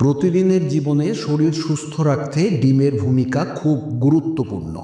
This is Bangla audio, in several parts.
প্রতিদিনের জীবনে শরীর সুস্থ রাখতে ডিমের ভূমিকা খুব গুরুত্বপূর্ণ।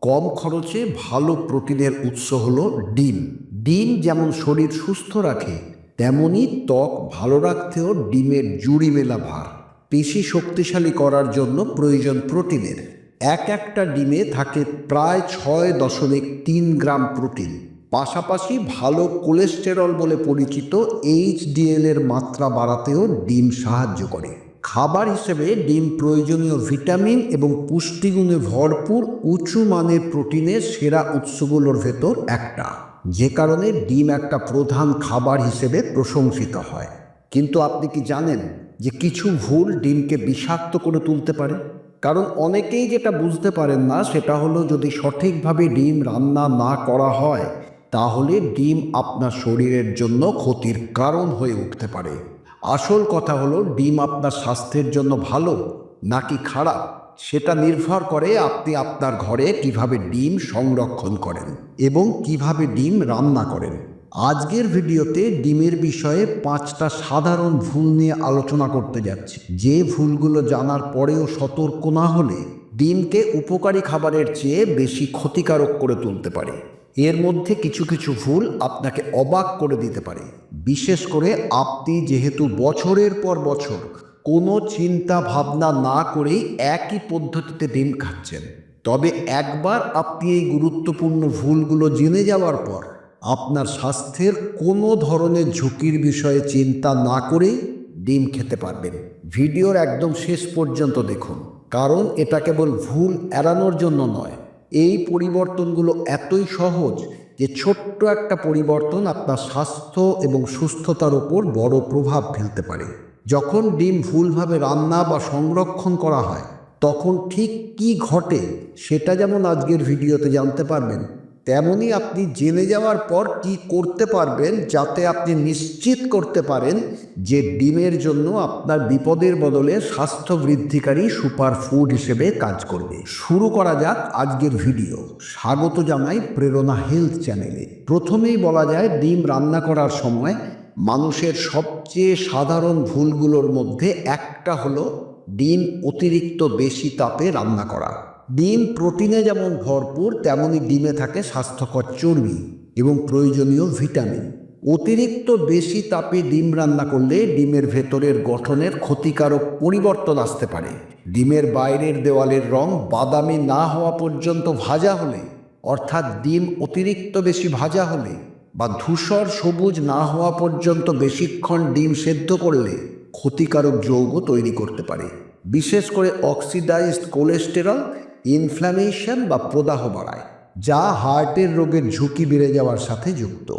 কম খরচে ভালো প্রোটিনের উৎস হল ডিম। ডিম যেমন শরীর সুস্থ রাখে, তেমনি ত্বক ভালো রাখতেও ডিমের জুড়ি মেলা ভার। পেশি শক্তিশালী করার জন্য প্রয়োজন প্রোটিনের। এক একটা ডিমে থাকে প্রায় ছয় দশমিক তিন গ্রাম প্রোটিন। পাশাপাশি ভালো কোলেস্টেরল বলে পরিচিত এইচডিএল এর মাত্রা বাড়াতেও ডিম সাহায্য করে। খাবার হিসেবে ডিম প্রয়োজনীয় ভিটামিন এবং পুষ্টিগুণে ভরপুর, উঁচু মানের প্রোটিনের সেরা উৎসগুলোর ভেতর একটা। যে কারণে ডিম একটা প্রধান খাবার হিসেবে প্রশংসিত হয়। কিন্তু আপনি কি জানেন যে কিছু ভুল ডিমকে বিষাক্ত করে তুলতে পারে? কারণ অনেকেই যেটা বুঝতে পারেন না, সেটা হলো যদি সঠিকভাবে ডিম রান্না না করা হয়, তাহলে ডিম আপনার শরীরের জন্য ক্ষতির কারণ হয়ে উঠতে পারে। আসল কথা হলো, ডিম আপনার স্বাস্থ্যের জন্য ভালো নাকি খারাপ? সেটা নির্ভর করে আপনি আপনার ঘরে কীভাবে ডিম সংরক্ষণ করেন এবং কীভাবে ডিম রান্না করেন। আজকের ভিডিওতে ডিমের বিষয়ে পাঁচটা সাধারণ ভুল নিয়ে আলোচনা করতে যাচ্ছি। যে ভুলগুলো জানার পরেও সতর্ক না হলে ডিমকে উপকারী খাবারের চেয়ে বেশি ক্ষতিকারক করে তুলতে পারে। এর মধ্যে কিছু কিছু ভুল আপনাকে অবাক করে দিতে পারে। বিশেষ করে আপনি যেহেতু বছরের পর বছর কোনো চিন্তা ভাবনা না করেই একই পদ্ধতিতে ডিম খাচ্ছেন, তবে একবার আপনি এই গুরুত্বপূর্ণ ভুলগুলো জেনে যাওয়ার পর আপনার স্বাস্থ্যের কোনো ধরনের ঝুঁকির বিষয়ে চিন্তা না করেই ডিম খেতে পারবেন। ভিডিওর একদম শেষ পর্যন্ত দেখুন, কারণ এটা কেবল ভুল এড়ানোর জন্য নয় এই পরিবর্তনগুলো এতই সহজ যে ছোট্ট একটা পরিবর্তন আপনার স্বাস্থ্য এবং সুস্থতার ওপর বড় প্রভাব ফেলতে পারে। যখন ডিম ভুলভাবে রান্না বা সংরক্ষণ করা হয়, তখন ঠিক কি ঘটে সেটা যেমন আজকের ভিডিওতে জানতে পারবেন তেমনি আপনি জেনে যাওয়ার পর কি করতে পারবেন যাতে আপনি নিশ্চিত করতে পারেন যে ডিমের জন্য আপনার বিপদের বদলে স্বাস্থ্য বৃদ্ধিকারী সুপার ফুড হিসেবে কাজ করবে। শুরু করা যাক আজকের ভিডিও। স্বাগত জানাই প্রেরণা হেলথ চ্যানেলে। প্রথমেই বলা যায় ডিম রান্না করার সময় মানুষের সবচেয়ে সাধারণ ভুলগুলোর মধ্যে একটা হলো ডিম অতিরিক্ত বেশি তাপে রান্না করা। ডিম প্রোটিনে যেমন ভরপুর তেমনই ডিমে থাকে স্বাস্থ্যকর চর্বি এবং প্রয়োজনীয় ভিটামিন। অতিরিক্ত বেশি তাপে ডিম রান্না করলে ডিমের ভেতরের গঠনের ক্ষতিকারক পরিবর্তন আসতে পারে। ডিমের বাইরের দেওয়ালের রং বাদামি না হওয়া পর্যন্ত ভাজা হলে, অর্থাৎ ডিম অতিরিক্ত বেশি ভাজা হলে বা ধূসর সবুজ না হওয়া পর্যন্ত বেশিক্ষণ ডিম সেদ্ধ করলে ক্ষতিকারক যৌগ তৈরি করতে পারে। বিশেষ করে অক্সিডাইজড কোলেস্টেরল ইনফ্ল্যামেশন বা প্রদাহ বাড়ায়, যা হার্টের রোগের ঝুঁকি বেড়ে যাওয়ার সাথে যুক্ত।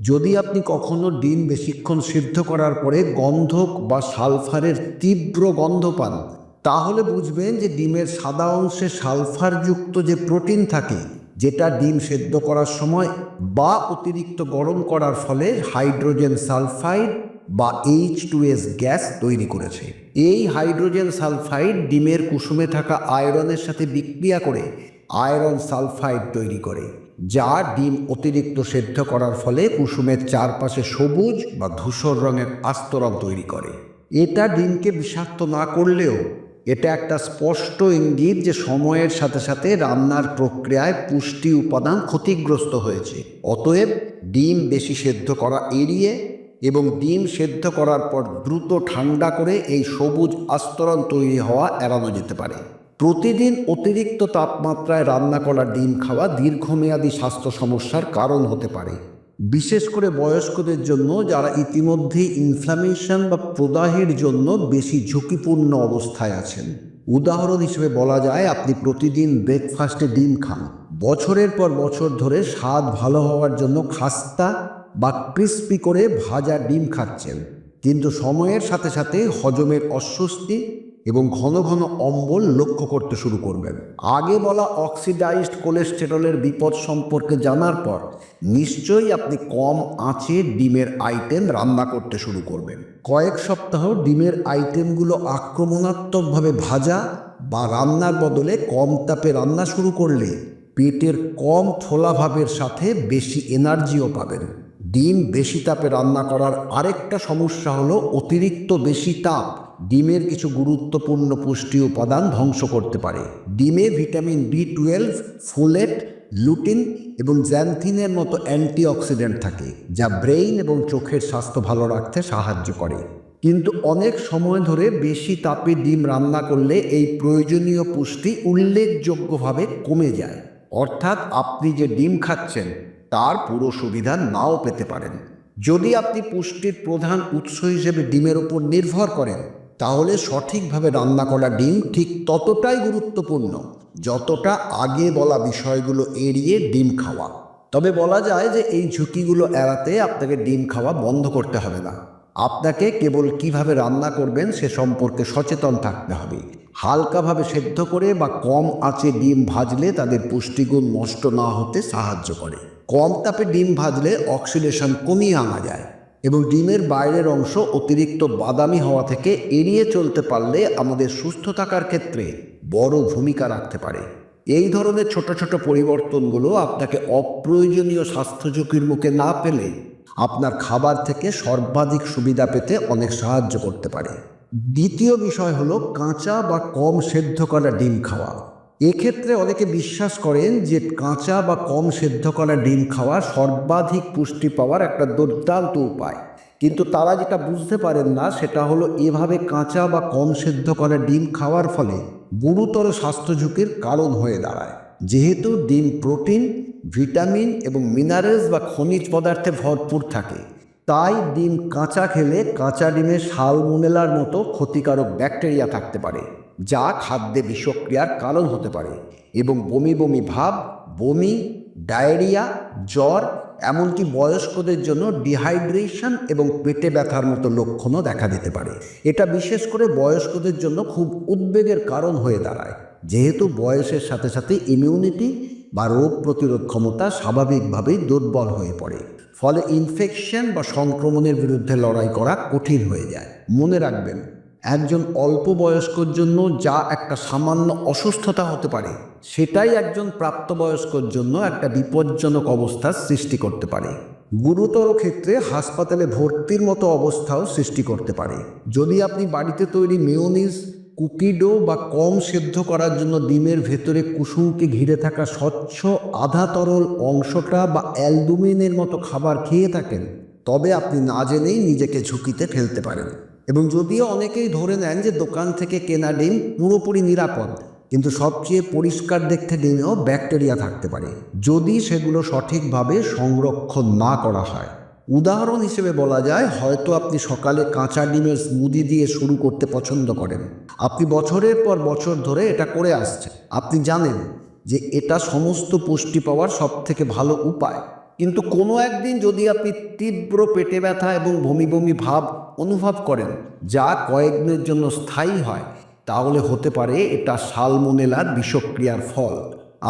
যদি আপনি কখনো ডিম বেশিক্ষণ সিদ্ধ করার পরে গন্ধক বা সালফারের তীব্র গন্ধ পান, তাহলে বুঝবেন যে ডিমের সাদা অংশে সালফারযুক্ত যে প্রোটিন থাকে, যেটা ডিম সেদ্ধ করার সময় বা অতিরিক্ত গরম করার ফলে হাইড্রোজেন সালফাইড বা এইচ টু এস গ্যাস তৈরি করেছে। এই হাইড্রোজেন সালফাইড ডিমের কুসুমে থাকা আয়রনের সাথে বিক্রিয়া করে আয়রন সালফাইড তৈরি করে, যা ডিম অতিরিক্ত সেদ্ধ করার ফলে কুসুমের চারপাশে সবুজ বা ধূসর রঙের আস্তরণ তৈরি করে। এটা ডিমকে বিষাক্ত না করলেও এটা একটা স্পষ্ট ইঙ্গিত যে সময়ের সাথে সাথে রান্নার প্রক্রিয়ায় পুষ্টি উপাদান ক্ষতিগ্রস্ত হয়েছে। অতএব ডিম বেশি সেদ্ধ করা এড়িয়ে এবং ডিম সেদ্ধ করার পর দ্রুত ঠান্ডা করে এই সবুজ আস্তরণ তৈরি হওয়া এড়ানো যেতে পারে। প্রতিদিন অতিরিক্ত তাপমাত্রায় রান্না করা ডিম খাওয়া দীর্ঘমেয়াদী স্বাস্থ্য সমস্যার কারণ হতে পারে। বিশেষ করে বয়স্কদের জন্য যারা ইতিমধ্যেই ইনফ্লামেশন বা প্রদাহের জন্য বেশি ঝুঁকিপূর্ণ অবস্থায় আছেন। উদাহরণ হিসেবে বলা যায়, আপনি প্রতিদিন ব্রেকফাস্টে ডিম খান। বছরের পর বছর ধরে স্বাদ ভালো হওয়ার জন্য খাস্তা বা ক্রিস্পি করে ভাজা ডিম খাচ্ছেন। কিন্তু সময়ের সাথে সাথে হজমের অস্বস্তি এবং ঘন ঘন অম্বল লক্ষ্য করতে শুরু করবেন। আগে বলা অক্সিডাইজড কোলেস্টেরলের বিপদ সম্পর্কে জানার পর নিশ্চয়ই আপনি কম আঁচে ডিমের আইটেম রান্না করতে শুরু করবেন। কয়েক সপ্তাহ ডিমের আইটেমগুলো আক্রমণাত্মকভাবে ভাজা বা রান্নার বদলে কম তাপে রান্না শুরু করলে পেটের কম থোলা ভাবের সাথে বেশি এনার্জিও পাবেন। ডিম বেশি তাপে রান্না করার আরেকটা সমস্যা হলো অতিরিক্ত বেশি তাপ। ডিমের কিছু গুরুত্বপূর্ণ পুষ্টি উপাদান ধ্বংস করতে পারে। ডিমে vitamin B twelve folate lutein এবং জ্যান্থিনের মতো অ্যান্টিঅক্সিডেন্ট থাকে, যা ব্রেইন এবং চোখের স্বাস্থ্য ভালো রাখতে সাহায্য করে। কিন্তু অনেক সময় ধরে বেশি তাপে ডিম রান্না করলে এই প্রয়োজনীয় পুষ্টি উল্লেখযোগ্যভাবে কমে যায়। অর্থাৎ আপনি যে ডিম খাচ্ছেন তার পুরো সুবিধা নাও পেতে পারেন। যদি আপনি পুষ্টির প্রধান উৎস হিসেবে ডিমের উপর নির্ভর করেন, তাহলে সঠিকভাবে রান্না করা ডিম ঠিক ততটাই গুরুত্বপূর্ণ, যতটা আগে বলা বিষয়গুলো এড়িয়ে ডিম খাওয়া। তবে বলা যায় যে এই ঝুঁকিগুলো এড়াতে আপনাকে ডিম খাওয়া বন্ধ করতে হবে না। আপনাকে কেবল কীভাবে রান্না করবেন সে সম্পর্কে সচেতন থাকতে হবে। হালকাভাবে সেদ্ধ করে বা কম আঁচে ডিম ভাজলে তাদের পুষ্টিগুণ নষ্ট না হতে সাহায্য করে। কম তাপে ডিম ভাজলে অক্সিডেশন কমিয়ে আনা যায় এবং ডিমের বাইরের অংশ অতিরিক্ত বাদামি হওয়া থেকে এড়িয়ে চলতে পারলে আমাদের সুস্থ থাকার ক্ষেত্রে বড় ভূমিকা রাখতে পারে। এই ধরনের ছোট ছোট পরিবর্তনগুলো আপনাকে অপ্রয়োজনীয় স্বাস্থ্য ঝুঁকির মুখে না পেলে আপনার খাবার থেকে সর্বাধিক সুবিধা পেতে অনেক সাহায্য করতে পারে। দ্বিতীয় বিষয় হলো কাঁচা বা কম সেদ্ধ করা ডিম খাওয়া। এক্ষেত্রে অনেকে বিশ্বাস করেন যে কাঁচা বা কম সেদ্ধ করা ডিম খাওয়া সর্বাধিক পুষ্টি পাওয়ার একটা দুর্দান্ত উপায়। কিন্তু তারা যেটা বুঝতে পারেন না, সেটা হলো এভাবে কাঁচা বা কম সেদ্ধ করা ডিম খাওয়ার ফলে গুরুতর স্বাস্থ্য ঝুঁকির কারণ হয়ে দাঁড়ায়। যেহেতু ডিম প্রোটিন, ভিটামিন এবং মিনারেলস বা খনিজ পদার্থে ভরপুর থাকে। তাই ডিম কাঁচা খেলে কাঁচা ডিমে সালমোনেলার মতো ক্ষতিকারক ব্যাকটেরিয়া থাকতে পারে। যা খাদ্যে বিষক্রিয়ার কারণ হতে পারে এবং বমি বমি ভাব, বমি, ডায়রিয়া, জ্বর, এমনকি বয়স্কদের জন্য ডিহাইড্রেশন এবং পেটে ব্যথার মতো লক্ষণও দেখা দিতে পারে। এটা বিশেষ করে বয়স্কদের জন্য খুব উদ্বেগের কারণ হয়ে দাঁড়ায়। যেহেতু বয়সের সাথে সাথে ইমিউনিটি বা রোগ প্রতিরোধ ক্ষমতা স্বাভাবিকভাবেই দুর্বল হয়ে পড়ে। ফলে ইনফেকশন বা সংক্রমণের বিরুদ্ধে লড়াই করা কঠিন হয়ে যায়। মনে রাখবেন একজন অল্প বয়স্কর জন্য যা একটা সামান্য অসুস্থতা হতে পারে, সেটাই একজন প্রাপ্তবয়স্কর জন্য একটা বিপজ্জনক অবস্থার সৃষ্টি করতে পারে। গুরুতর ক্ষেত্রে হাসপাতালে ভর্তির মতো অবস্থাও সৃষ্টি করতে পারে। যদি আপনি বাড়িতে তৈরি মেয়োনিজ, কুকিডো বা কম সেদ্ধ করার জন্য ডিমের ভেতরে কুসুমকে ঘিরে থাকা স্বচ্ছ আধা তরল অংশটা বা অ্যালবুমিনের মতো খাবার খেয়ে থাকেন, তবে আপনি না জেনেই নিজেকে ঝুঁকিতে ফেলতে পারেন। এবং যদিও অনেকেই ধরে নেন যে দোকান থেকে কেনা ডিম পুরোপুরি নিরাপদ, কিন্তু সবচেয়ে পরিষ্কার দেখতে ডিমেও ব্যাকটেরিয়া থাকতে পারে। যদি সেগুলো সঠিকভাবে সংরক্ষণ না করা হয়। উদাহরণ হিসেবে বলা যায়, হয়তো আপনি সকালে কাঁচা ডিমের স্মুদি দিয়ে শুরু করতে পছন্দ করেন। আপনি বছরের পর বছর ধরে এটা করে আসছেন। আপনি জানেন যে এটা সমস্ত পুষ্টি পাওয়ার সবথেকে ভালো উপায়। কিন্তু কোনো একদিন যদি আপনি তীব্র পেটে ব্যথা এবং বমি বমি ভাব অনুভব করেন, যা কয়েকদিনের জন্য স্থায়ী হয়, তাহলে হতে পারে এটা সালমোনেলার বিষক্রিয়ার ফল।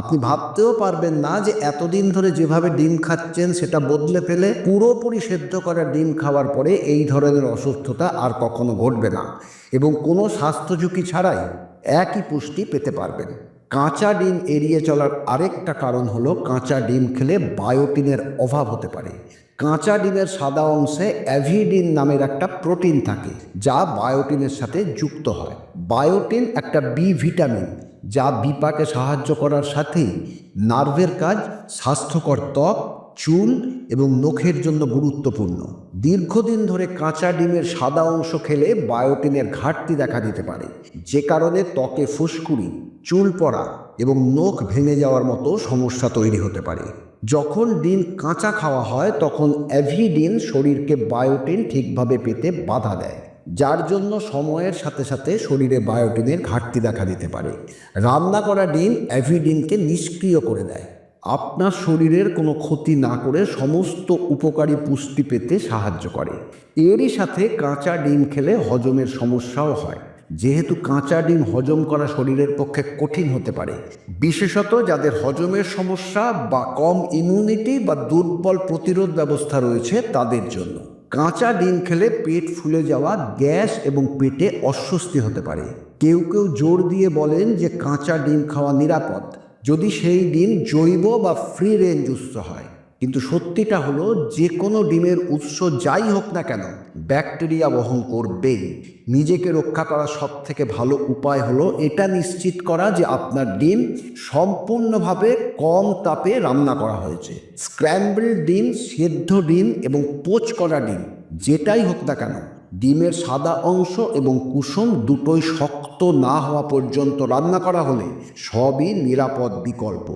আপনি ভাবতেও পারবেন না যে এতদিন ধরে যেভাবে ডিম খাচ্ছেন, সেটা বদলে ফেলে পুরোপুরি সেদ্ধ করা ডিম খাওয়ার পরে এই ধরনের অসুস্থতা আর কখনো ঘটবে না এবং কোনো স্বাস্থ্য ঝুঁকি ছাড়াই একই পুষ্টি পেতে পারবেন। কাঁচা ডিম এড়িয়ে চলার আরেকটা কারণ হলো কাঁচা ডিম খেলে বায়োটিনের অভাব হতে পারে। কাঁচা ডিমের সাদা অংশে অ্যাভিডিন নামের একটা প্রোটিন থাকে, যা বায়োটিনের সাথে যুক্ত হয়। বায়োটিন একটা বি ভিটামিন, যা বিপাকে সাহায্য করার সাথেই নার্ভের কাজ, স্বাস্থ্যকর ত্বক চুল এবং নখের জন্য গুরুত্বপূর্ণ। দীর্ঘদিন ধরে কাঁচা ডিমের সাদা অংশ খেলে বায়োটিনের ঘাটতি দেখা দিতে পারে। যে কারণে ত্বকে ফুসকুড়ি, চুল পড়া এবং নখ ভেঙে যাওয়ার মতো সমস্যা তৈরি হতে পারে। যখন ডিম কাঁচা খাওয়া হয়, তখন অ্যাভিডিন শরীরকে বায়োটিন ঠিকভাবে পেতে বাধা দেয়, যার জন্য সময়ের সাথে সাথে শরীরে বায়োটিনের ঘাটতি দেখা দিতে পারে। রান্না করা ডিম অ্যাভিডিনকে নিষ্ক্রিয় করে দেয়। আপনার শরীরের কোনো ক্ষতি না করে সমস্ত উপকারী পুষ্টি পেতে সাহায্য করে। এরই সাথে কাঁচা ডিম খেলে হজমের সমস্যাও হয়। যেহেতু কাঁচা ডিম হজম করা শরীরের পক্ষে কঠিন হতে পারে, বিশেষত যাদের হজমের সমস্যা বা কম ইমিউনিটি বা দুর্বল প্রতিরোধ ব্যবস্থা রয়েছে তাদের জন্য। কাঁচা ডিম খেলে পেট ফুলে যাওয়া, গ্যাস এবং পেটে অস্বস্তি হতে পারে। কেউ কেউ জোর দিয়ে বলেন যে কাঁচা ডিম খাওয়া নিরাপদ। যদি সেই ডিম জৈব বা ফ্রি রেঞ্জ উৎস হয়, কিন্তু সত্যিটা হলো যে কোনো ডিমের উৎস যাই হোক না কেন, ব্যাকটেরিয়া বহন করবেই। নিজেকে রক্ষা করার সব থেকে ভালো উপায় হলো এটা নিশ্চিত করা যে আপনার ডিম সম্পূর্ণভাবে কম তাপে রান্না করা হয়েছে। স্ক্র্যাম্বল ডিম, সেদ্ধ ডিম এবং পোচ করা ডিম, যেটাই হোক না কেন ডিমের সাদা অংশ এবং কুসুম দুটোই শক্ত না হওয়া পর্যন্ত রান্না করা হলে সবই নিরাপদ বিকল্প।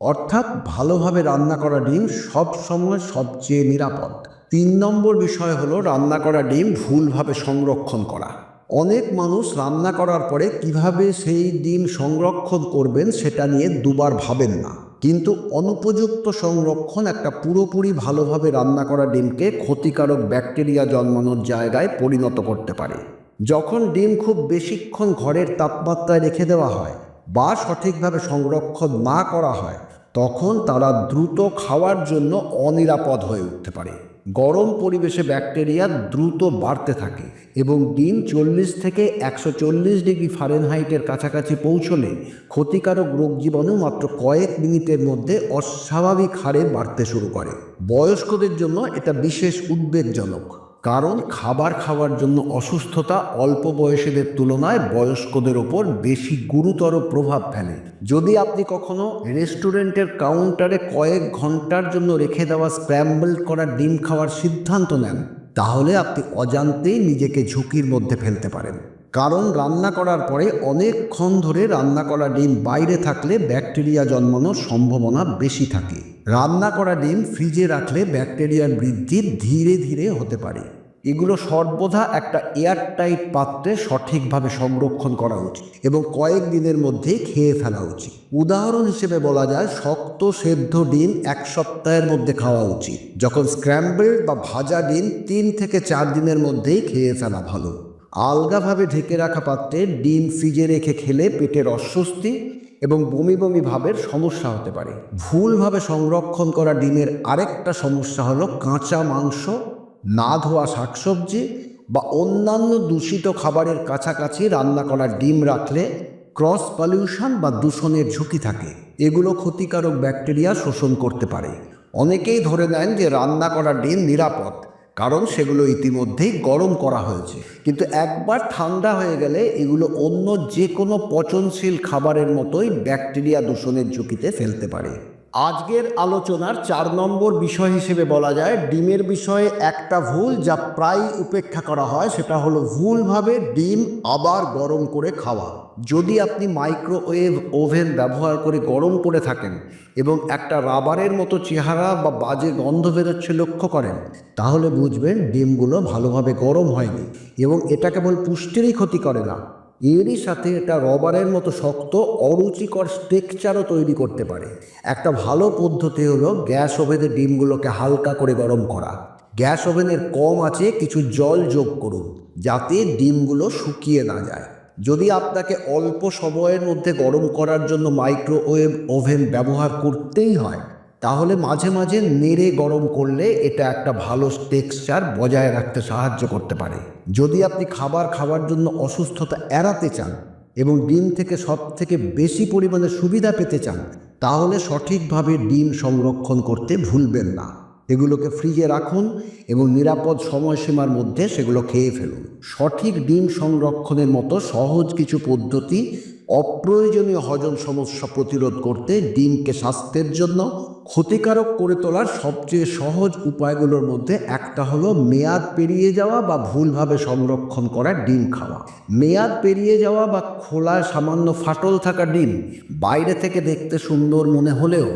অর্থাৎ ভালোভাবে রান্না করা ডিম সব সময় সবচেয়ে নিরাপদ। তিন নম্বর বিষয় হলো রান্না করা ডিম ভুলভাবে সংরক্ষণ করা। অনেক মানুষ রান্না করার পরে কীভাবে সেই ডিম সংরক্ষণ করবেন সেটা নিয়ে দুবার ভাবেন না। কিন্তু অনুপযুক্ত সংরক্ষণ একটা পুরোপুরি ভালোভাবে রান্না করা ডিমকে ক্ষতিকারক ব্যাকটেরিয়া জন্মানোর জায়গায় পরিণত করতে পারে। যখন ডিম খুব বেশিক্ষণ ঘরের তাপমাত্রায় রেখে দেওয়া হয় বা সঠিকভাবে সংরক্ষণ না করা হয়, তখন তারা দ্রুত খাওয়ার জন্য অনিরাপদ হয়ে উঠতে পারে। গরম পরিবেশে ব্যাকটেরিয়া দ্রুত বাড়তে থাকে। এবং ডিম চল্লিশ থেকে একশো চল্লিশ ডিগ্রি ফারেনহাইটের কাছাকাছি পৌঁছলে ক্ষতিকারক রোগ জীবাণু মাত্র কয়েক মিনিটের মধ্যে অস্বাভাবিক হারে বাড়তে শুরু করে। বয়স্কদের জন্য এটা বিশেষ উদ্বেগজনক, কারণ খাবার খাওয়ার জন্য অসুস্থতা অল্প বয়সীদের তুলনায় বয়স্কদের ওপর বেশি গুরুতর প্রভাব ফেলে। যদি আপনি কখনো রেস্টুরেন্টের কাউন্টারে কয়েক ঘণ্টার জন্য রেখে দেওয়া স্ক্র্যাম্বল করা ডিম খাওয়ার সিদ্ধান্ত নেন তাহলে আপনি অজান্তেই নিজেকে ঝুঁকির মধ্যে ফেলতে পারেন। কারণ রান্না করার পরে অনেকক্ষণ ধরে রান্না করা ডিম বাইরে থাকলে ব্যাকটেরিয়া জন্মানোর সম্ভাবনা বেশি থাকে। রান্না করা ডিম ফ্রিজে রাখলে ব্যাকটেরিয়ার বৃদ্ধি ধীরে ধীরে হতে পারে। এগুলো সর্বদা একটা এয়ারটাইট পাত্রে সঠিকভাবে সংরক্ষণ করা উচিত এবং কয়েক দিনের মধ্যেই খেয়ে ফেলা উচিত। উদাহরণ হিসেবে বলা যায়, শক্ত সেদ্ধ ডিম এক সপ্তাহের মধ্যে খাওয়া উচিত। যখন স্ক্র্যাম্বল বা ভাজা ডিম তিন থেকে চার দিনের মধ্যেই খেয়ে ফেলা ভালো। আলগাভাবে ঢেকে রাখা পাত্রে ডিম ফ্রিজে রেখে খেলে পেটের অস্বস্তি এবং বমি বমি ভাবের সমস্যা হতে পারে। ভুলভাবে সংরক্ষণ করা ডিমের আরেকটা সমস্যা হলো কাঁচা মাংস না ধোয়া শাকসবজি বা অন্যান্য দূষিত খাবারের কাছাকাছি রান্না করা ডিম রাখলে ক্রস পলিউশন বা দূষণের ঝুঁকি থাকে। এগুলো ক্ষতিকারক ব্যাকটেরিয়া শোষণ করতে পারে। অনেকেই ধরে নেন যে রান্না করা ডিম নিরাপদ, কারণ সেগুলো ইতিমধ্যেই গরম করা হয়েছে। কিন্তু একবার ঠান্ডা হয়ে গেলে এগুলো অন্য যে কোনো পচনশীল খাবারের মতোই ব্যাকটেরিয়া দূষণের ঝুঁকিতে ফেলতে পারে। আজকের আলোচনার চার নম্বর বিষয় হিসেবে বলা যায়, ডিমের বিষয়ে একটা ভুল যা প্রায় উপেক্ষা করা হয় সেটা হলো ভুলভাবে ডিম আবার গরম করে খাওয়া। যদি আপনি মাইক্রোওয়েভ ওভেন ব্যবহার করে গরম করে থাকেন এবং একটা রাবারের মতো চেহারা বা বাজে গন্ধ বেরোচ্ছে লক্ষ্য করেন, তাহলে বুঝবেন ডিমগুলো ভালোভাবে গরম হয়নি এবং এটা কেবল পুষ্টিরই ক্ষতি করে না। এরই সাথে এটা রবারের মতো শক্ত, অরুচিকর স্ট্রেকচারও তৈরি করতে পারে। একটা ভালো পদ্ধতি হলো গ্যাস ওভেনে ডিমগুলোকে হালকা করে গরম করা। গ্যাস ওভেনের কম আছে, কিছু জল যোগ করুন, যাতে ডিমগুলো শুকিয়ে না যায়। যদি আপনাকে অল্প সময়ের মধ্যে গরম করার জন্য মাইক্রোওয়েভ ওভেন ব্যবহার করতেই হয় তাহলে মাঝে মাঝে নেড়ে গরম করলে এটা একটা ভালো টেক্সচার বজায় রাখতে সাহায্য করতে পারে। যদি আপনি খাবার খাওয়ার জন্য অসুস্থতা এড়াতে চান এবং ডিম থেকে সব থেকে বেশি পরিমাণে সুবিধা পেতে চান, তাহলে সঠিকভাবে ডিম সংরক্ষণ করতে ভুলবেন না। এগুলোকে ফ্রিজে রাখুন এবং নিরাপদ সময়সীমার মধ্যে সেগুলো খেয়ে ফেলুন। সঠিক ডিম সংরক্ষণের মতো সহজ কিছু পদ্ধতি অপ্রয়োজনীয় হজম সমস্যা প্রতিরোধ করতে ডিমকে স্বাস্থ্যের জন্য ক্ষতিকারক করে তোলার সবচেয়ে সহজ উপায়গুলোর মধ্যে একটা হলো মেয়াদ পেরিয়ে যাওয়া বা ভুলভাবে সংরক্ষণ করা ডিম খাওয়া। মেয়াদ পেরিয়ে যাওয়া বা খোলায় সামান্য ফাটল থাকা ডিম বাইরে থেকে দেখতে সুন্দর মনে হলেও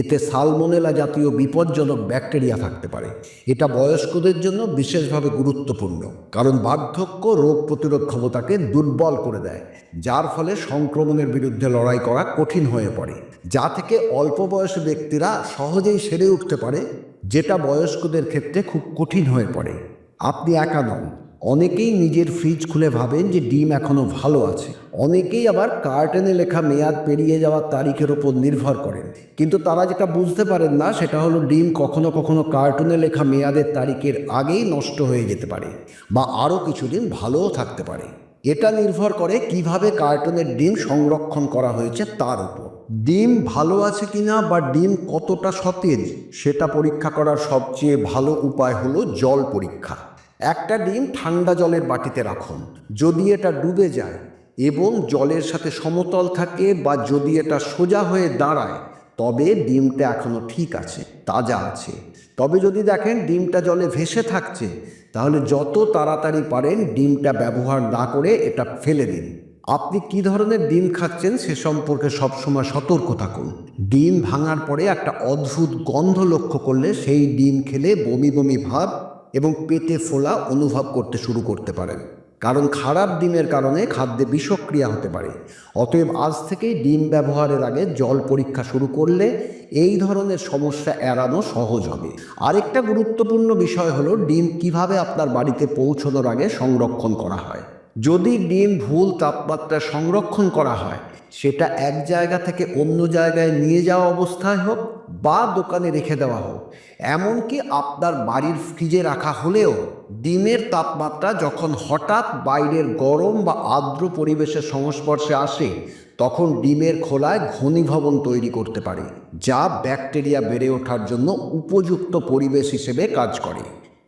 এতে সালমোনেলা জাতীয় বিপজ্জনক ব্যাকটেরিয়া থাকতে পারে। এটা বয়স্কদের জন্য বিশেষভাবে গুরুত্বপূর্ণ, কারণ বার্ধক্য রোগ প্রতিরোধ ক্ষমতাকে দুর্বল করে দেয়, যার ফলে সংক্রমণের বিরুদ্ধে লড়াই করা কঠিন হয়ে পড়ে। যা থেকে অল্প বয়সী ব্যক্তিরা সহজেই সেরে উঠতে পারে, যেটা বয়স্কদের ক্ষেত্রে খুব কঠিন হয়ে পড়ে। আপনি একা নন। অনেকেই নিজের ফ্রিজ খুলে ভাবেন যে ডিম এখনও ভালো আছে। অনেকেই আবার কার্টেনে লেখা মেয়াদ পেরিয়ে যাওয়ার তারিখের ওপর নির্ভর করেন। কিন্তু তারা যেটা বুঝতে পারেন না, সেটা হলো ডিম কখনো কখনো কার্টুনে লেখা মেয়াদের তারিখের আগেই নষ্ট হয়ে যেতে পারে বা আরও কিছুদিন ভালোও থাকতে পারে। এটা নির্ভর করে কীভাবে কার্টুনের ডিম সংরক্ষণ করা হয়েছে তার উপর। ডিম ভালো আছে কিনা বা ডিম কতটা সতেজ, সেটা পরীক্ষা করার সবচেয়ে ভালো উপায় হলো জল পরীক্ষা। একটা ডিম ঠান্ডা জলের বাটিতে রাখুন। যদি এটা ডুবে যায় এবং জলের সাথে সমতল থাকে বা যদি এটা সোজা হয়ে দাঁড়ায়, তবে ডিমটা এখনও ঠিক আছে, তাজা আছে। তবে যদি দেখেন ডিমটা জলে ভেসে থাকছে, তাহলে যত তাড়াতাড়ি পারেন ডিমটা ব্যবহার না করে এটা ফেলে দিন। আপনি কি ধরনের ডিম খাচ্ছেন সে সম্পর্কে সবসময় সতর্ক থাকুন। ডিম ভাঙার পরে একটা অদ্ভুত গন্ধ লক্ষ্য করলে সেই ডিম খেলে বমি বমি ভাব এবং পেটে ফোলা অনুভব করতে শুরু করতে পারেন। কারণ খারাপ ডিমের কারণে খাদ্যে বিষক্রিয়া হতে পারে। অতএব আজ থেকেই ডিম ব্যবহারের আগে জল পরীক্ষা শুরু করলে এই ধরনের সমস্যা এড়ানো সহজ হবে। আরেকটা গুরুত্বপূর্ণ বিষয় হলো ডিম কীভাবে আপনার বাড়িতে পৌঁছানোর আগে সংরক্ষণ করা হয়। যদি ডিম ভুল তাপমাত্রা সংরক্ষণ করা হয়, সেটা এক জায়গা থেকে অন্য জায়গায় নিয়ে যাওয়া অবস্থায় হোক বা দোকানে রেখে দেওয়া হোক। এমনকি আপনার বাড়ির ফ্রিজে রাখা হলেও ডিমের তাপমাত্রা যখন হঠাৎ বাইরের গরম বা আর্দ্র পরিবেশের সংস্পর্শে আসে, তখন ডিমের খোলায় ঘনীভবন তৈরি করতে পারে, যা ব্যাকটেরিয়া বেড়ে ওঠার জন্য উপযুক্ত পরিবেশ হিসেবে কাজ করে।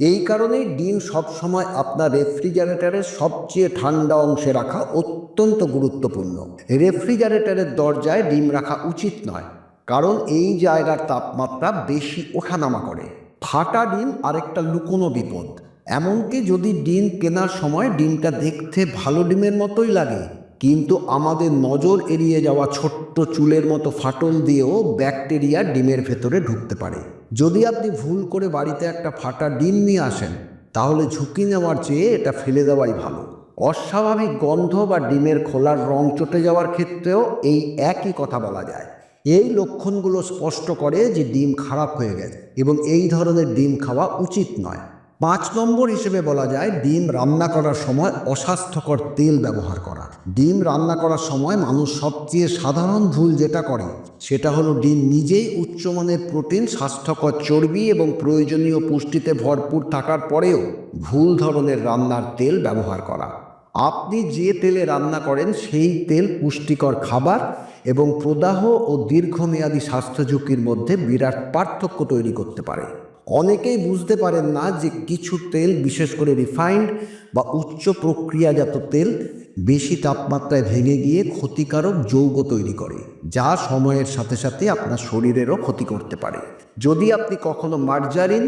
এই কারণেই ডিম সবসময় আপনার রেফ্রিজারেটরের সবচেয়ে ঠান্ডা অংশে রাখা অত্যন্ত গুরুত্বপূর্ণ। রেফ্রিজারেটরের দরজায় ডিম রাখা উচিত নয়, কারণ এই জায়গার তাপমাত্রা বেশি ওঠানামা করে। ফাটা ডিম আরেকটা লুকোনো বিপদ। এমনকি যদি ডিম কেনার সময় ডিমটা দেখতে ভালো ডিমের মতোই লাগে কিন্তু আমাদের নজর এড়িয়ে যাওয়া ছোট্ট চুলের মতো ফাটল দিয়েও ব্যাকটেরিয়া ডিমের ভেতরে ঢুকতে পারে। যদি আপনি ভুল করে বাড়িতে একটা ফাটা ডিম নিয়ে আসেন, তাহলে ঝুঁকি নেওয়ার চেয়ে এটা ফেলে দেওয়াই ভালো। অস্বাভাবিক গন্ধ বা ডিমের খোলার রং চটে যাওয়ার ক্ষেত্রেও এই একই কথা বলা যায়। এই লক্ষণগুলো স্পষ্ট করে যে ডিম খারাপ হয়ে গেছে এবং এই ধরনের ডিম খাওয়া উচিত নয়। পাঁচ নম্বর হিসেবে বলা যায় ডিম রান্না করার সময় অস্বাস্থ্যকর তেল ব্যবহার করা। ডিম রান্না করার সময় মানুষ সবচেয়ে সাধারণ ভুল যেটা করে, সেটা হলো ডিম নিজেই উচ্চমানের প্রোটিন, স্বাস্থ্যকর চর্বি এবং প্রয়োজনীয় পুষ্টিতে ভরপুর থাকার পরেও ভুল ধরনের রান্নার তেল ব্যবহার করা। আপনি যে তেলে রান্না করেন সেই তেল পুষ্টিকর খাবার এবং প্রদাহ ও দীর্ঘমেয়াদী স্বাস্থ্য ঝুঁকির মধ্যে বিরাট পার্থক্য তৈরি করতে পারে। অনেকেই বুঝতে পারেন না যে কিছু তেল, বিশেষ করে রিফাইন্ড বা উচ্চ প্রক্রিয়াজাত তেল, বেশি তাপমাত্রায় ভেঙে গিয়ে ক্ষতিকারক যৌগ তৈরি করে, যা সময়ের সাথে সাথে আপনার শরীরেরও ক্ষতি করতে পারে। যদি আপনি কখনো মার্জারিন,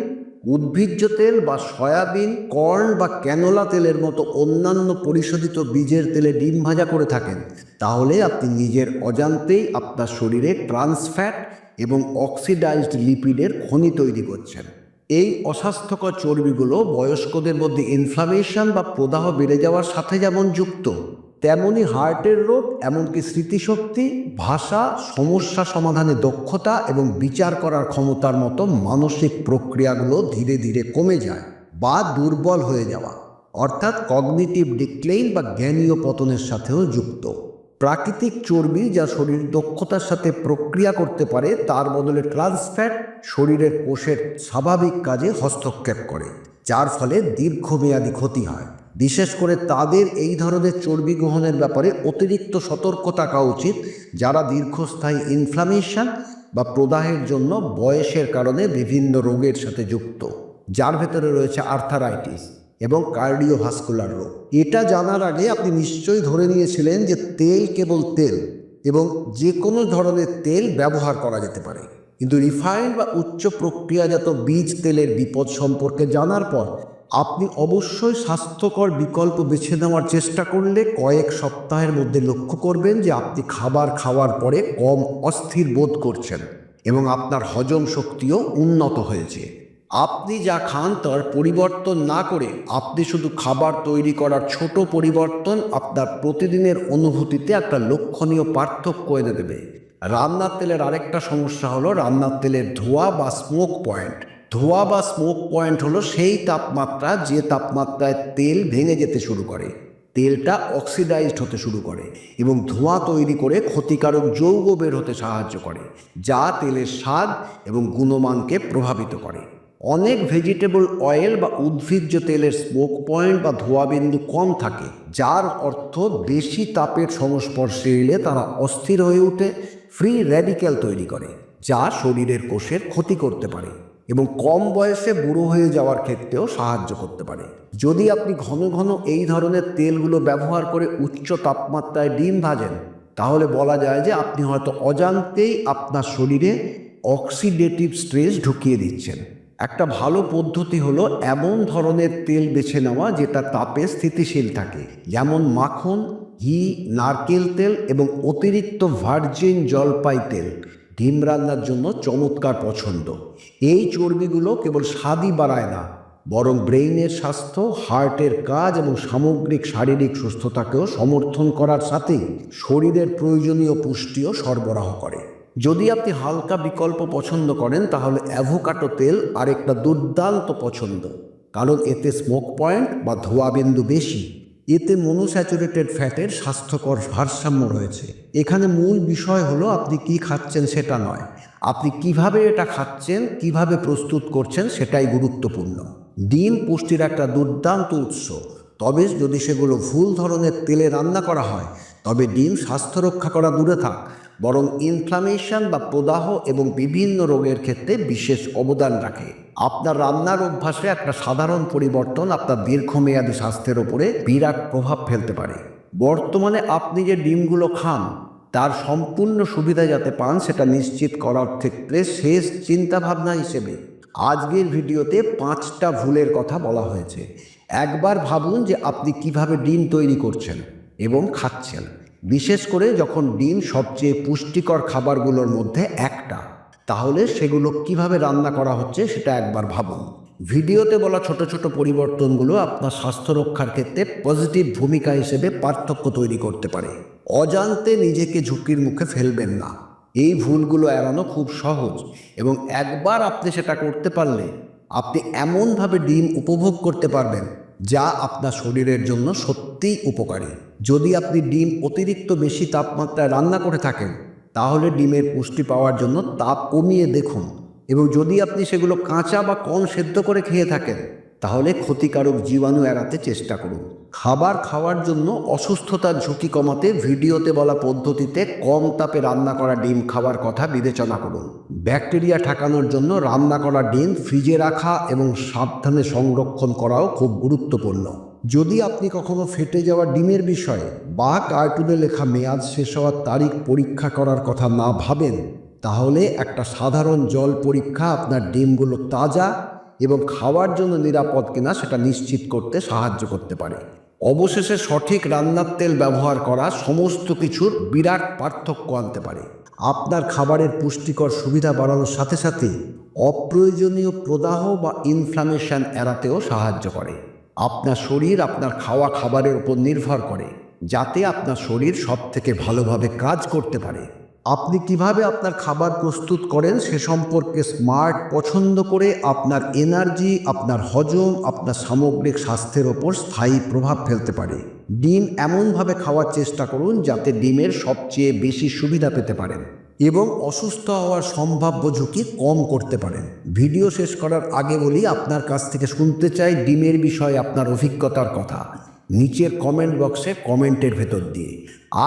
উদ্ভিজ্জ তেল বা সয়াবিন, কর্ন বা ক্যানোলা তেলের মতো অন্যান্য পরিশোধিত বীজের তেলে ডিম ভাজা করে থাকেন, তাহলে আপনি নিজের অজান্তেই আপনার শরীরে ট্রান্সফ্যাট এবং অক্সিডাইজড লিপিডের খনি তৈরি করছেন। এই অস্বাস্থ্যকর চর্বিগুলো বয়স্কদের মধ্যে ইনফ্লামেশন বা প্রদাহ বেড়ে যাওয়ার সাথে যেমন যুক্ত, তেমনি হার্টের রোগ, এমনকি স্মৃতিশক্তি, ভাষা, সমস্যা সমাধানে দক্ষতা এবং বিচার করার ক্ষমতার মতো মানসিক প্রক্রিয়াগুলো ধীরে ধীরে কমে যায় বা দুর্বল হয়ে যাওয়া, অর্থাৎ কগনিটিভ ডিক্লেইন বা জ্ঞানীয় পতনের সাথেও যুক্ত। প্রাকৃতিক চর্বি যা শরীর দক্ষতার সাথে প্রক্রিয়া করতে পারে, তার বদলে ট্রান্সফ্যাট শরীরের কোষের স্বাভাবিক কাজে হস্তক্ষেপ করে, যার ফলে দীর্ঘমেয়াদী ক্ষতি হয়। বিশেষ করে তাদের এই ধরনের চর্বি গ্রহণের ব্যাপারে অতিরিক্ত সতর্ক থাকা উচিত, যারা দীর্ঘস্থায়ী ইনফ্লামেশন বা প্রদাহের জন্য বয়সের কারণে বিভিন্ন রোগের সাথে যুক্ত, যার ভেতরে রয়েছে আর্থারাইটিস এবং কার্ডিওভাস্কুলার রোগ। এটা জানার আগে আপনি নিশ্চয়ই ধরে নিয়েছিলেন যে তেল কেবল তেল এবং যে কোনো ধরনের তেল ব্যবহার করা যেতে পারে। কিন্তু রিফাইন্ড বা উচ্চ প্রক্রিয়াজাত বীজ তেলের বিপদ সম্পর্কে জানার পর আপনি অবশ্যই স্বাস্থ্যকর বিকল্প বেছে নেওয়ার চেষ্টা করলে কয়েক সপ্তাহের মধ্যে লক্ষ্য করবেন যে আপনি খাবার খাওয়ার পরে কম অস্থির বোধ করছেন এবং আপনার হজম শক্তিও উন্নত হয়েছে। আপনি যা খান তার পরিবর্তন না করে আপনি শুধু খাবার তৈরি করার ছোট পরিবর্তন আপনার প্রতিদিনের অনুভূতিতে একটা লক্ষণীয় পার্থক্য এনে দেবে। রান্নার তেলের আরেকটা সমস্যা হলো রান্নার তেলের ধোয়া বা স্মোক পয়েন্ট ধোয়া বা স্মোক পয়েন্ট হলো সেই তাপমাত্রা যে তাপমাত্রায় তেল ভেঙে যেতে শুরু করে। তেলটা অক্সিডাইজড হতে শুরু করে এবং ধোঁয়া তৈরি করে ক্ষতিকারক যৌগ বের হতে সাহায্য করে, যা তেলের স্বাদ এবং গুণমানকে প্রভাবিত করে। অনেক ভেজিটেবল অয়েল বা উদ্ভিজ্জ তেলের স্মোক পয়েন্ট বা ধোয়া বিন্দু কম থাকে, যার অর্থ বেশি তাপের সংস্পর্শে এলে তারা অস্থির হয়ে ওঠে ফ্রি র্যাডিক্যাল তৈরি করে, যা শরীরের কোষের ক্ষতি করতে পারে এবং কম বয়সে বুড়ো হয়ে যাওয়ার ক্ষেত্রেও সাহায্য করতে পারে। যদি আপনি ঘন ঘন এই ধরনের তেলগুলো ব্যবহার করে উচ্চ তাপমাত্রায় ডিম ভাজেন, তাহলে বলা যায় যে আপনি হয়তো অজান্তেই আপনার শরীরে অক্সিডেটিভ স্ট্রেস ঢুকিয়ে দিচ্ছেন। একটা ভালো পদ্ধতি হলো এমন ধরনের তেল বেছে নেওয়া যেটা তাপে স্থিতিশীল থাকে। যেমন মাখন, ঘি, নারকেল তেল এবং অতিরিক্ত ভার্জিন জলপাই তেল। ডিম রান্নার জন্য চমৎকার পছন্দ। এই চর্বিগুলো কেবল স্বাদই বাড়ায় না, বরং ব্রেইনের স্বাস্থ্য, হার্টের কাজ এবং সামগ্রিক শারীরিক সুস্থতাকেও সমর্থন করার সাথেই শরীরের প্রয়োজনীয় পুষ্টিও সরবরাহ করে। যদি আপনি হালকা বিকল্প পছন্দ করেন, তাহলে অ্যাভোকাটো তেল আরেকটা দুর্দান্ত পছন্দ। কারণ এতে স্মোক পয়েন্ট বা ধোয়াবিন্দু বেশি। এতে মনোস্যাচুরেটেড ফ্যাটের স্বাস্থ্যকর ভারসাম্য রয়েছে। এখানে মূল বিষয় হলো আপনি কি খাচ্ছেন সেটা নয়। আপনি কীভাবে এটা খাচ্ছেন, কীভাবে প্রস্তুত করছেন সেটাই গুরুত্বপূর্ণ। ডিম পুষ্টির একটা দুর্দান্ত উৎস। তবে যদি সেগুলো ভুল ধরনের তেলে রান্না করা হয়, তবে ডিম স্বাস্থ্য রক্ষা করা দূরে থাক। বরং ইনফ্লামেশন বা প্রদাহ এবং বিভিন্ন রোগের ক্ষেত্রে বিশেষ অবদান রাখে। আপনার রান্নার অভ্যাসে একটা সাধারণ পরিবর্তন আপনার দীর্ঘমেয়াদী স্বাস্থ্যের ওপরে বিরাট প্রভাব ফেলতে পারে। বর্তমানে আপনি যে ডিমগুলো খান, তার সম্পূর্ণ সুবিধা যাতে পান, সেটা নিশ্চিত করার ক্ষেত্রে শেষ চিন্তাভাবনা হিসেবে আজকের ভিডিওতে পাঁচটা ভুলের কথা বলা হয়েছে। একবার ভাবুন যে আপনি কীভাবে ডিম তৈরি করছেন এবং খাচ্ছেন। বিশেষ করে যখন ডিম সবচেয়ে পুষ্টিকর খাবারগুলোর মধ্যে একটা। তাহলে সেগুলো কীভাবে রান্না করা হচ্ছে সেটা একবার ভাবুন। ভিডিওতে বলা ছোট ছোট পরিবর্তনগুলো আপনার স্বাস্থ্য রক্ষার ক্ষেত্রে পজিটিভ ভূমিকা হিসেবে পার্থক্য তৈরি করতে পারে। অজান্তে নিজেকে ঝুঁকির মুখে ফেলবেন না। এই ভুলগুলো এড়ানো খুব সহজ এবং একবার আপনি সেটা করতে পারলে আপনি এমনভাবে ডিম উপভোগ করতে পারবেন যা আপনার শরীরের জন্য সত্যিই উপকারী। যদি আপনি ডিম অতিরিক্ত বেশি তাপমাত্রায় রান্না করে থাকেন, তাহলে ডিমের পুষ্টি পাওয়ার জন্য তাপ কমিয়ে দেখুন। এবং যদি আপনি সেগুলো কাঁচা বা কম সেদ্ধ করে খেয়ে থাকেন তাহলে ক্ষতিকারক জীবাণু এড়াতে চেষ্টা করুন। খাবার খাওয়ার জন্য অসুস্থতার ঝুঁকি কমাতে ভিডিওতে বলা পদ্ধতিতে কম তাপে রান্না করা ডিম খাওয়ার কথা বিবেচনা করুন। ব্যাকটেরিয়া ঠেকানোর জন্য রান্না করা ডিম ফ্রিজে রাখা এবং সাবধানে সংরক্ষণ করাও খুব গুরুত্বপূর্ণ। যদি আপনি কখনো ফেটে যাওয়া ডিমের বিষয়ে বা কার্টুনে লেখা মেয়াদ শেষ হওয়ার তারিখ পরীক্ষা করার কথা না ভাবেন, তাহলে একটা সাধারণ জল পরীক্ষা আপনার ডিমগুলো তাজা এবং খাওয়ার জন্য নিরাপদ কিনা সেটা নিশ্চিত করতে সাহায্য করতে পারে। অবশেষে সঠিক রান্নার তেল ব্যবহার করা সমস্ত কিছুর বিরাট পার্থক্য আনতে পারে। আপনার খাবারের পুষ্টিকর সুবিধা বাড়ানোর সাথে সাথে অপ্রয়োজনীয় প্রদাহ বা ইনফ্লামেশন এড়াতেও সাহায্য করে। আপনার শরীর আপনার খাওয়া খাবারের উপর নির্ভর করে, যাতে আপনার শরীর সব থেকে ভালোভাবে কাজ করতে পারে। আপনি কীভাবে আপনার খাবার প্রস্তুত করেন সে সম্পর্কে স্মার্ট পছন্দ করে আপনার এনার্জি আপনার হজম, আপনার সামগ্রিক স্বাস্থ্যের ওপর স্থায়ী প্রভাব ফেলতে পারে। ডিম এমনভাবে খাওয়ার চেষ্টা করুন যাতে ডিমের সবচেয়ে বেশি সুবিধা পেতে পারেন এবং অসুস্থ হওয়ার সম্ভাব্য ঝুঁকি কম করতে পারেন। ভিডিও শেষ করার আগে বলি, আপনার কাছ থেকে শুনতে চাই ডিমের বিষয়ে আপনার অভিজ্ঞতার কথা। নিচের কমেন্ট বক্সে কমেন্টের ভেতর দিয়ে।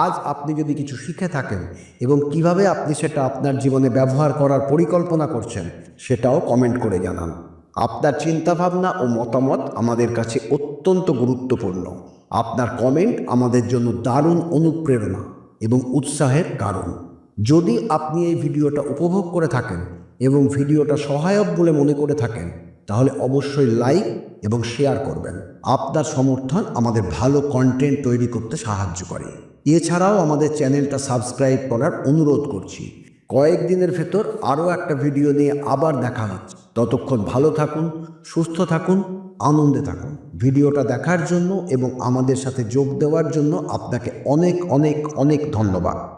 আজ আপনি যদি কিছু শিখে থাকেন এবং কীভাবে আপনি সেটা আপনার জীবনে ব্যবহার করার পরিকল্পনা করছেন, সেটাও কমেন্ট করে জানান। আপনার চিন্তাভাবনা ও মতামত আমাদের কাছে অত্যন্ত গুরুত্বপূর্ণ। আপনার কমেন্ট আমাদের জন্য দারুণ অনুপ্রেরণা এবং উৎসাহের কারণ। যদি আপনি এই ভিডিওটা উপভোগ করে থাকেন এবং ভিডিওটা সহায়ক বলে মনে করে থাকেন তাহলে অবশ্যই লাইক এবং শেয়ার করবেন। আপনার সমর্থন আমাদের ভালো কন্টেন্ট তৈরি করতে সাহায্য করে। এছাড়াও আমাদের চ্যানেলটা সাবস্ক্রাইব করার অনুরোধ করছি। কয়েকদিনের ভেতর আরও একটা ভিডিও নিয়ে আবার দেখা হচ্ছে। ততক্ষণ ভালো থাকুন, সুস্থ থাকুন, আনন্দে থাকুন। ভিডিওটা দেখার জন্য এবং আমাদের সাথে যোগ দেওয়ার জন্য আপনাকে অনেক অনেক অনেক ধন্যবাদ।